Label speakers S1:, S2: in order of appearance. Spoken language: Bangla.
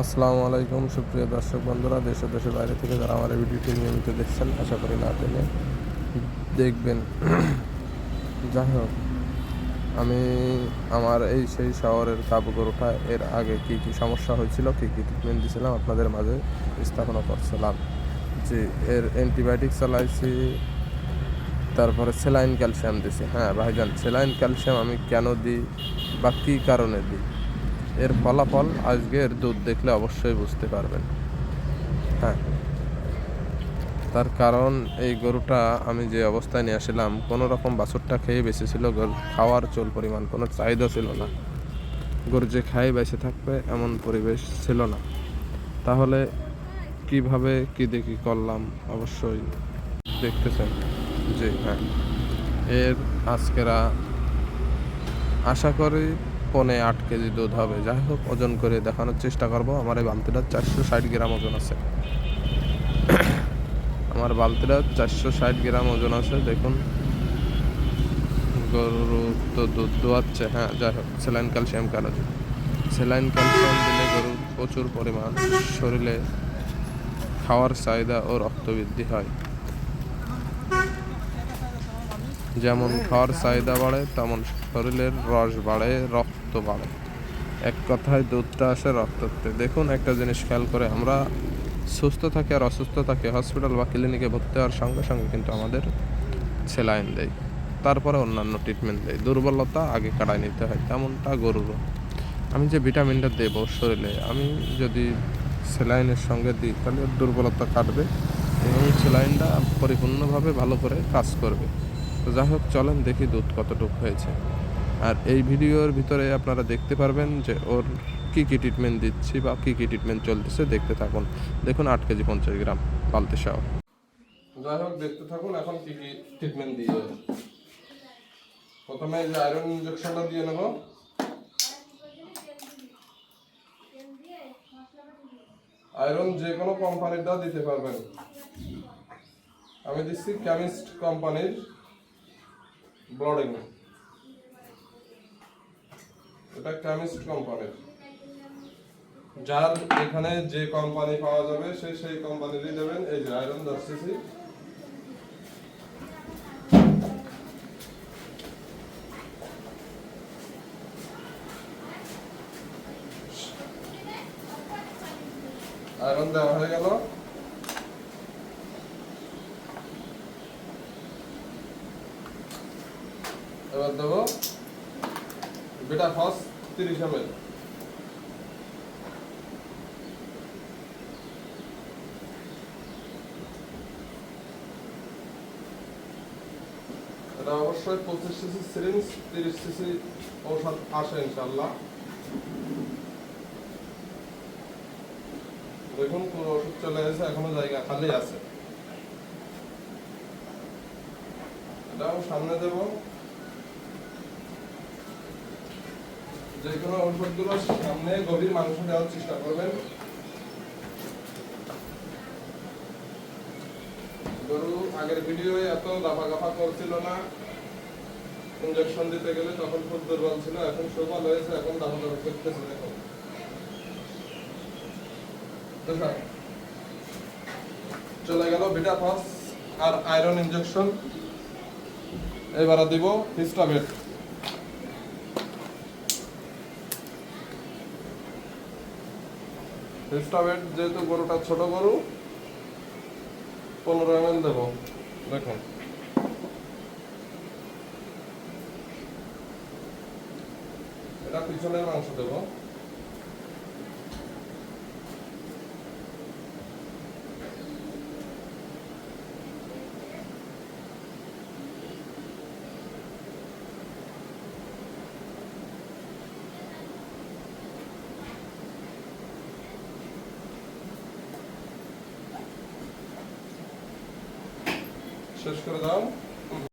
S1: আসসালামু আলাইকুম, সুপ্রিয় দর্শক বন্ধুরা, দেশে ও দেশের বাইরে থেকে যারা আমার ভিডিওটি নিয়মিত দেখছেন, আশা করি না টেনে দেখবেন। যাই হোক, আমি আমার এই সেই শহরের কাবু গরুটা, এর আগে কি কি সমস্যা হয়েছিল, কি কি ট্রিটমেন্ট দিয়েছিলাম, আপনাদের মাঝে স্থাপনা করছিলাম। যে এর অ্যান্টিবায়োটিক চালাইছি, তারপরে সেলাইন ক্যালসিয়াম দিছি হ্যাঁ ভাইজান সেলাইন ক্যালসিয়াম আমি কেন দিই বা কী কারণে দিই? এর ফলাফল আজকের দুধ দেখলে অবশ্যই বুঝতে পারবেন। হ্যাঁ। তার কারণ এই গরুটা আমি যে অবস্থায় নিয়ে আসলাম, কোনো রকম বাছুরটা খেয়ে বেঁচেছিল গরু খাওয়ার চোল পরিমাণ, কোনো চাহিদা ছিল না। গরু যে খাই বেঁচে থাকবে এমন পরিবেশ ছিল না। তাহলে কীভাবে, কি দেখি করলাম, অবশ্যই দেখতেছেন। জি হ্যাঁ। এর আজকেরা আশা করি পনে আট কেজি দুধ হবে। যাই হোক, ওজন করে দেখানোর চেষ্টা করব। আমার এই বালতিটা চারশো ষাট গ্রাম ওজন আছে। আমার বালতিটা চারশো ষাট গ্রাম ওজন আছে। দেখুন গরু তো দুধ দোয়াচ্ছে। হ্যাঁ যাই হোক, স্যালাইন ক্যালসিয়াম কেন স্যালাইন ক্যালসিয়াম দিলে গরুর প্রচুর পরিমাণ শরীরে খাওয়ার চাহিদা ও রক্ত বৃদ্ধি হয়। যেমন খাওয়ার চাহিদা বাড়ে, তেমন শরীরের রস বাড়ে, রক্ত বাড়ে। এক কথায় দুধটা আসে রক্ততে। দেখুন, একটা জিনিস খেয়াল করে, আমরা সুস্থ থাকি আর অসুস্থ থাকি, হসপিটাল বা ক্লিনিকে ভর্তি হওয়ার সঙ্গে সঙ্গে কিন্তু আমাদের সেলাইন দেয় তারপরে অন্যান্য ট্রিটমেন্ট দেয় দুর্বলতা আগে কাটায় নিতে হয়, তেমনটা গরুরও আমি যে ভিটামিনটা দেবো শরীরে, আমি যদি সেলাইনের সঙ্গে দিই, তাহলে দুর্বলতা কাটবে এবং সেলাইনটা পরিপূর্ণভাবে ভালো করে কাজ করবে। তো যাই হোক, চলেন দেখি দুধ কতটুকু হয়েছে। আর এই ভিডিওর ভিতরে আপনারা দেখতে পারবেন যে ওর কী কী ট্রিটমেন্ট দিচ্ছি বা কী কী ট্রিটমেন্ট চলতেছে, দেখতে থাকুন। দেখুন আট কেজি পঞ্চাশ গ্রাম বালতি সহ যাই হোক, দেখতে থাকুন এখন কী কী ট্রিটমেন্ট দিয়ে প্রথমে যে আয়রন ইঞ্জেকশনটা দিয়ে নেব। আয়রন যে কোনো কোম্পানিরটা দিতে পারবেন। আমি দিচ্ছি কেমিস্ট কোম্পানির ব্লডিং এটা কেমিস্ট কোম্পানির। যার এখানে যে কোম্পানি পাওয়া যাবে, সে সেই কোম্পানিরই দেবেন এই যে আয়রন দর্শিসি আয়রন দেওয়া হয়ে গেল। এবার দেবো বেটা ফস তিরিশ এম অবশ্যই পঁচিশ সিসি সিরিঞ্জ, তিরিশ সিসি ঔষধ আসে ইনশাল্লাহ দেখুন পুরো ওষুধ চলে গেছে এখনও জায়গা খালি আছে। এটাও সামনে দেবো। যে কোনো ঔষধগুলো সামনে গভীর মাংস দেওয়ার চেষ্টা করবেন। গরু আগের ভিডিও এত লাফা গাফা করছিল না। ইঞ্জেকশন দিতে গেলে তখন খুব দুর্বল ছিল, এখন সবল হয়েছে, এখন দাফা দাফা করতেছে দেখুন চলে গেল বিটা ফাস আর আয়রন ইঞ্জেকশন এবারে দিব হিস্টাবেট হিস্টাবেট যেহেতু গরুটা ছোট গরু পনেরো এম দেবো। দেখুন। এটা পিছনের মাংস দেবো। Şaşkırdam.